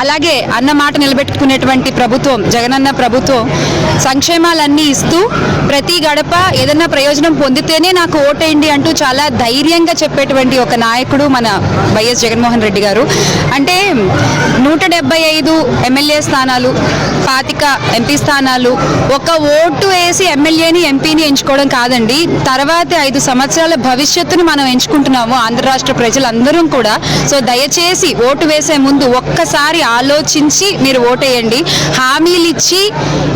అలాగే అన్న మాట నిలబెట్టుకునేటువంటి ప్రభుత్వం జగనన్న ప్రభుత్వం సంక్షేమాలన్నీ ఇస్తూ ప్రతి గడప ఏదన్నా ప్రయోజనం పొందితేనే నాకు ఓటేయండి అంటూ చాలా ధైర్యంగా చెప్పేటువంటి ఒక నాయకుడు మన వైఎస్ జగన్మోహన్ రెడ్డి గారు. అంటే నూట డెబ్బై ఐదు ఎమ్మెల్యే స్థానాలు పాతిక ఎంపీ స్థానాలు ఒక ఓటు వేసి ఎమ్మెల్యేని ఎంపీని ఎంచుకోవడం కాదండి. తర్వాత ఐదు సంవత్సరాల భవిష్యత్తును మనం ఎంచుకుంటున్నాము ఆంధ్ర రాష్ట్ర ప్రజలందరూ కూడా. సో దయచేసి ఓటు వేసే ముందు ఒక్కసారి ఆలోచించి మీరు ఓటేయండి. హామీలు ఇచ్చి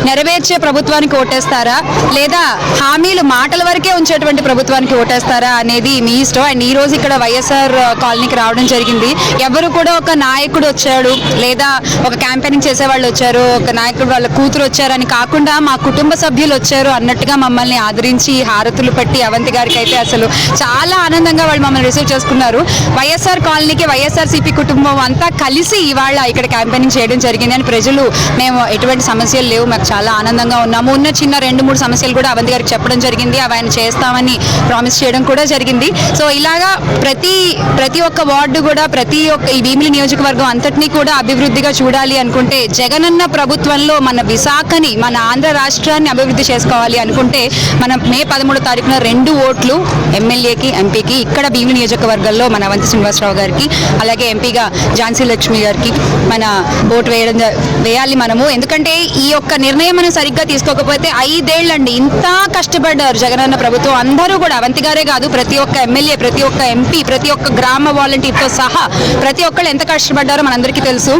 నెరవేర్చే ప్రభుత్వానికి ఓటేస్తారా? లేదా హామీలు మాటల వరకే ఉంచేటువంటి ప్రభుత్వానికి ఓటేస్తారా అనేది మీ ఇష్టం. అండ్ ఈ రోజు ఇక్కడ వైఎస్ఆర్ కాలనీకి రావడం జరిగింది. ఎవరు కూడా ఒక నాయకుడు వచ్చాడు. లేదా ఒక క్యాంపెయినింగ్ చేసే వాళ్ళు వచ్చారు. ఒక నాయకుడు వాళ్ళ కూతురు వచ్చారని కాకుండా మా కుటుంబ సభ్యులు వచ్చారు అన్నట్టుగా మమ్మల్ని ఆదరించి హారతులు పట్టి అవంతి గారికి అయితే అసలు చాలా ఆనందంగా వాళ్ళు మమ్మల్ని రిసీవ్ చేసుకున్నారు. వైఎస్ఆర్ కాలనీకి వైఎస్ఆర్సీపీ కుటుంబం అంతా కలిసి ఇవాళ ఇక్కడ ఇక్కడ క్యాంపెయినింగ్ చేయడం జరిగింది అని ప్రజలు మేము ఎటువంటి సమస్యలు లేవు మాకు చాలా ఆనందంగా ఉన్నాము. ఉన్న చిన్న రెండు మూడు సమస్యలు కూడా అవంతి గారికి చెప్పడం జరిగింది. అవి ఆయన చేస్తామని ప్రామిస్ చేయడం కూడా జరిగింది. సో ఇలాగా ప్రతి ప్రతి ఒక్క వార్డు కూడా ప్రతి ఒక్క ఈ భీమిలి నియోజకవర్గం అంతటినీ కూడా అభివృద్ధిగా చూడాలి అనుకుంటే జగనన్న ప్రభుత్వంలో మన విశాఖని మన ఆంధ్ర రాష్ట్రాన్ని అభివృద్ధి చేసుకోవాలి అనుకుంటే మనం మే పదమూడో తారీఖున రెండు ఓట్లు ఎమ్మెల్యేకి ఎంపీకి ఇక్కడ భీమిలి నియోజకవర్గంలో మన అవంతి శ్రీనివాసరావు గారికి అలాగే ఎంపీగా ఝాన్సీ లక్ష్మి గారికి మన ఓటు వేయడం జ- వేయాలి మనము. ఎందుకంటే ఈ యొక్క నిర్ణయం మనం సరిగ్గా తీసుకోకపోతే ఐదేళ్ళండి ఇంత కష్టపడ్డారు జగనన్న ప్రభుత్వం. అందరూ కూడా అవంతి గారే కాదు ప్రతి ఒక్క ఎమ్మెల్యే ప్రతి ఒక్క ఎంపీ ప్రతి ఒక్క గ్రామ వాలంటీర్తో సహా ప్రతి ఒక్కళ్ళు ఎంత కష్టపడ్డారో మనందరికీ తెలుసు.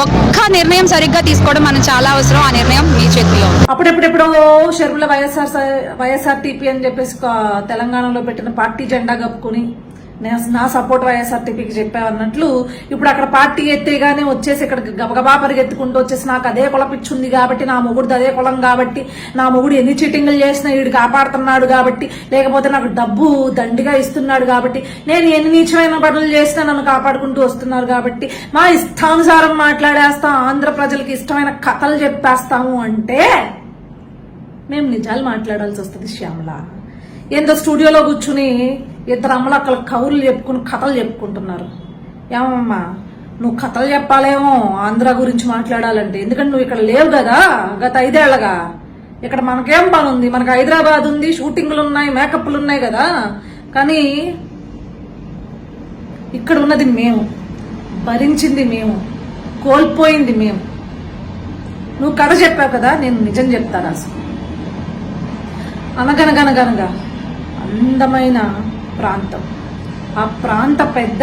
ఒక్క నిర్ణయం సరిగ్గా తీసుకోవడం మనం చాలా అవసరం. ఆ నిర్ణయం మీ చేతిలో ఉంది. అప్పుడెప్పుడెప్పుడో షర్మిల వైఎస్ఆర్ వైఎస్ఆర్ టీపీ అని చెప్పేసి తెలంగాణలో పెట్టిన పార్టీ జెండా కప్పుకొని నా సపోర్ట్ వైఎస్ఆర్ టీపీకి చెప్పావన్నట్లు ఇప్పుడు అక్కడ పార్టీ ఎత్తేగానే వచ్చేసి ఇక్కడ గబగబా పరిగెత్తుకుంటూ వచ్చేసి నాకు అదే కులపిచ్చుంది కాబట్టి నా మొగుడు అదే కులం కాబట్టి నా మొగుడు ఎన్ని చీటింగ్లు చేసినా వీడు కాపాడుతున్నాడు కాబట్టి లేకపోతే నాకు డబ్బు దండిగా ఇస్తున్నాడు కాబట్టి నేను ఎన్ని నీచమైన పనులు చేసినా నన్ను కాపాడుకుంటూ వస్తున్నారు కాబట్టి మా ఇష్టానుసారం మాట్లాడేస్తాం ఆంధ్ర ప్రజలకి ఇష్టమైన కథలు చెప్పేస్తాము అంటే మేము నిజాలు మాట్లాడాల్సి వస్తుంది శ్యామల. ఏందో స్టూడియోలో కూర్చుని ఇద్దరు అమ్మలు అక్కడ కవులు చెప్పుకుని కథలు చెప్పుకుంటున్నారు. ఏమమ్మా నువ్వు కథలు చెప్పాలేమో ఆంధ్ర గురించి మాట్లాడాలంటే. ఎందుకంటే నువ్వు ఇక్కడ లేవు కదా గత ఐదేళ్ళగా. ఇక్కడ మనకేం పని ఉంది మనకు హైదరాబాద్ ఉంది షూటింగ్లు ఉన్నాయి మేకప్లు ఉన్నాయి కదా. కానీ ఇక్కడ ఉన్నది మేము. భరించింది మేము. కోల్పోయింది మేము. నువ్వు కథ చెప్పావు కదా నేను నిజం చెప్తా రాసు అనగనగనగనగా. అందమైన ప్రాంతం. ఆ ప్రాంత పెద్ద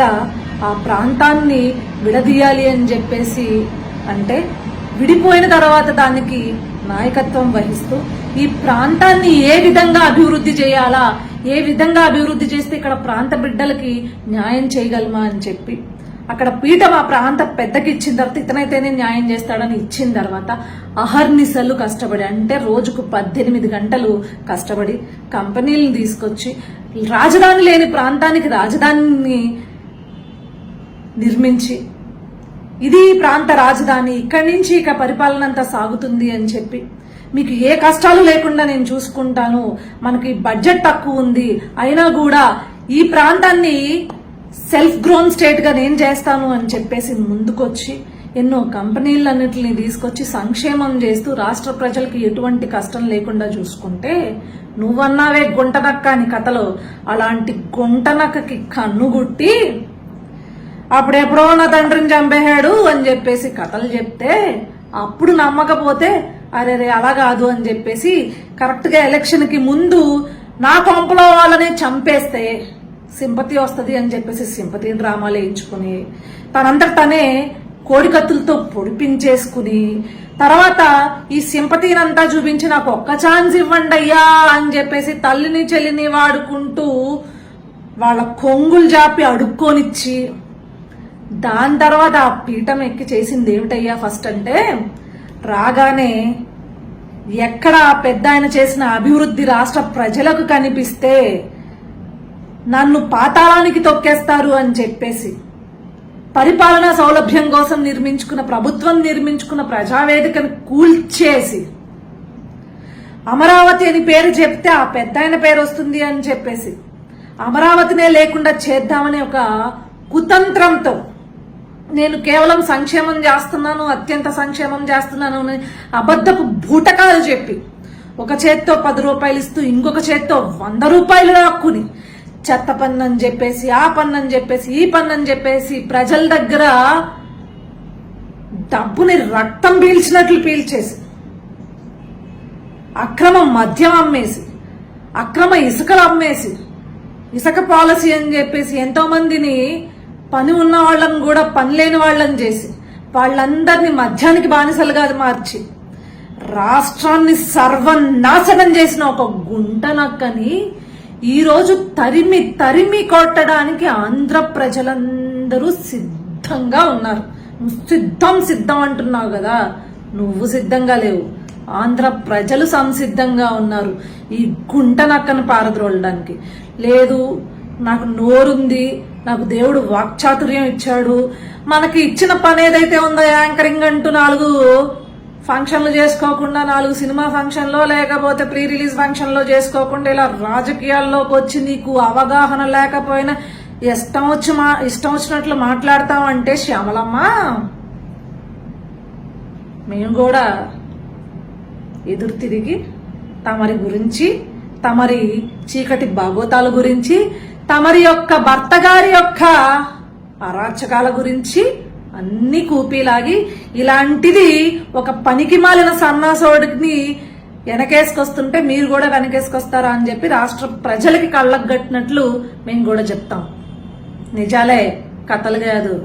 ఆ ప్రాంతాన్ని విడదీయాలి అని చెప్పేసి అంటే విడిపోయిన తర్వాత దానికి నాయకత్వం వహిస్తూ ఈ ప్రాంతాన్ని ఏ విధంగా అభివృద్ధి చేయాలా ఏ విధంగా అభివృద్ధి చేస్తే ఇక్కడ ప్రాంత బిడ్డలకి న్యాయం చేయగలమా అని చెప్పి అక్కడ పీఠం ఆ ప్రాంత పెద్దకి ఇచ్చిన తర్వాత ఇతనైతేనే న్యాయం చేస్తాడని ఇచ్చిన తర్వాత అహర్నిశలు కష్టపడి అంటే రోజుకు పద్దెనిమిది గంటలు కష్టపడి కంపెనీలను తీసుకొచ్చి రాజధాని లేని ప్రాంతానికి రాజధానిని నిర్మించి ఇది ప్రాంత రాజధాని ఇక్కడి నుంచి ఇక పరిపాలన అంతా సాగుతుంది అని చెప్పి మీకు ఏ కష్టాలు లేకుండా నేను చూసుకుంటాను మనకి బడ్జెట్ తక్కువ ఉంది అయినా కూడా ఈ ప్రాంతాన్ని సెల్ఫ్ గ్రోన్ స్టేట్గా నేను చేస్తాను అని చెప్పేసి ముందుకొచ్చి ఎన్నో కంపెనీలన్నిటిని తీసుకొచ్చి సంక్షేమం చేస్తూ రాష్ట్ర ప్రజలకు ఎటువంటి కష్టం లేకుండా చూసుకుంటే నువ్వన్నావే గుంటనక్క అని కథలో అలాంటి గుంటనక్కకి కన్నుగుట్టి అప్పుడెప్పుడో నా తండ్రిని చంపేశాడు అని చెప్పేసి కథలు చెప్తే అప్పుడు నమ్మకపోతే అరే రే అలా కాదు అని చెప్పేసి కరెక్ట్గా ఎలక్షన్కి ముందు నా కొంపలో వాళ్ళని చంపేస్తే సింపతి వస్తుంది అని చెప్పేసి సింపతి డ్రామాలు వేయించుకుని తనంతట తనే కోడికత్తులతో పొడిపించేసుకుని తర్వాత ఈ సింపతినంతా చూపించి నాకు ఒక్క ఛాన్స్ ఇవ్వండి అయ్యా అని చెప్పేసి తల్లిని చెల్లిని వాడుకుంటూ వాళ్ళ కొంగులు జాపి అడుక్కొనిచ్చి దాని తర్వాత ఆ పీఠం ఎక్కి చేసింది ఏమిటయ్యా ఫస్ట్ అంటే రాగానే ఎక్కడ పెద్ద ఆయన చేసిన అభివృద్ధి రాష్ట్ర ప్రజలకు కనిపిస్తే నన్ను పాతాళానికి తొక్కేస్తారు అని చెప్పేసి పరిపాలనా సౌలభ్యం కోసం నిర్మించుకున్న ప్రభుత్వం నిర్మించుకున్న ప్రజావేదికను కూల్చేసి అమరావతి అని పేరు చెప్తే ఆ పెద్దయన పేరు వస్తుంది అని చెప్పేసి అమరావతినే లేకుండా చేద్దామనే ఒక కుతంత్రంతో నేను కేవలం సంక్షేమం చేస్తున్నాను అత్యంత సంక్షేమం చేస్తున్నాను అని అబద్ధపు బూటకాలు చెప్పి ఒక చేత్తో పది రూపాయలు ఇస్తూ ఇంకొక చేత్తో వంద రూపాయలు రాక్కుని చెత్త పన్ను అని చెప్పేసి ఆ పన్ను అని చెప్పేసి ఈ పన్ను అని చెప్పేసి ప్రజల దగ్గర డబ్బుని రక్తం పీల్చినట్లు పీల్చేసి అక్రమ మద్యం అమ్మేసి అక్రమ ఇసుకలు అమ్మేసి ఇసుక పాలసీ అని చెప్పేసి ఎంతో మందిని పని ఉన్న వాళ్ళని కూడా పని లేని వాళ్ళని చేసి వాళ్ళందరినీ మద్యానికి బానిసలుగా మార్చి రాష్ట్రాన్ని సర్వనాశనం చేసిన ఒక గుంట నక్కని ఈరోజు తరిమి తరిమి కొట్టడానికి ఆంధ్ర ప్రజలందరూ సిద్ధంగా ఉన్నారు. సిద్ధం సిద్ధం అంటున్నావు కదా. నువ్వు సిద్ధంగా లేవు. ఆంధ్ర ప్రజలు సంసిద్ధంగా ఉన్నారు. ఈ గుంట నక్కను పారద్రోలడానికి. లేదు నాకు నోరుంది నాకు దేవుడు వాక్చాతుర్యం ఇచ్చాడు. మనకి ఇచ్చిన పని ఏదైతే ఉందో యాంకరింగ్ అంటూ నాలుగు ఫంక్షన్లు చేసుకోకుండా నాలుగు సినిమా ఫంక్షన్లో లేకపోతే ప్రీ రిలీజ్ ఫంక్షన్లో చేసుకోకుండా ఇలా రాజకీయాల్లోకి వచ్చి నీకు అవగాహన లేకపోయినా ఇష్టం వచ్చి మా ఇష్టం వచ్చినట్లు మాట్లాడతామంటే శ్యామలమ్మ. మేము కూడా ఎదురు తిరిగి తమరి గురించి తమరి చీకటి భాగోతాల గురించి తమరి యొక్క భర్త గారి యొక్క అరాచకాల గురించి అన్ని కూపీలాగి ఇలాంటిది ఒక పనికి మాలిన సన్నాసోడిని వెనకేసుకొస్తుంటే మీరు కూడా వెనకేసుకొస్తారా అని చెప్పి రాష్ట్ర ప్రజలకి కళ్ళకు కట్టినట్లు మేము కూడా చెప్తాం. నిజాలే కథలు కాదు.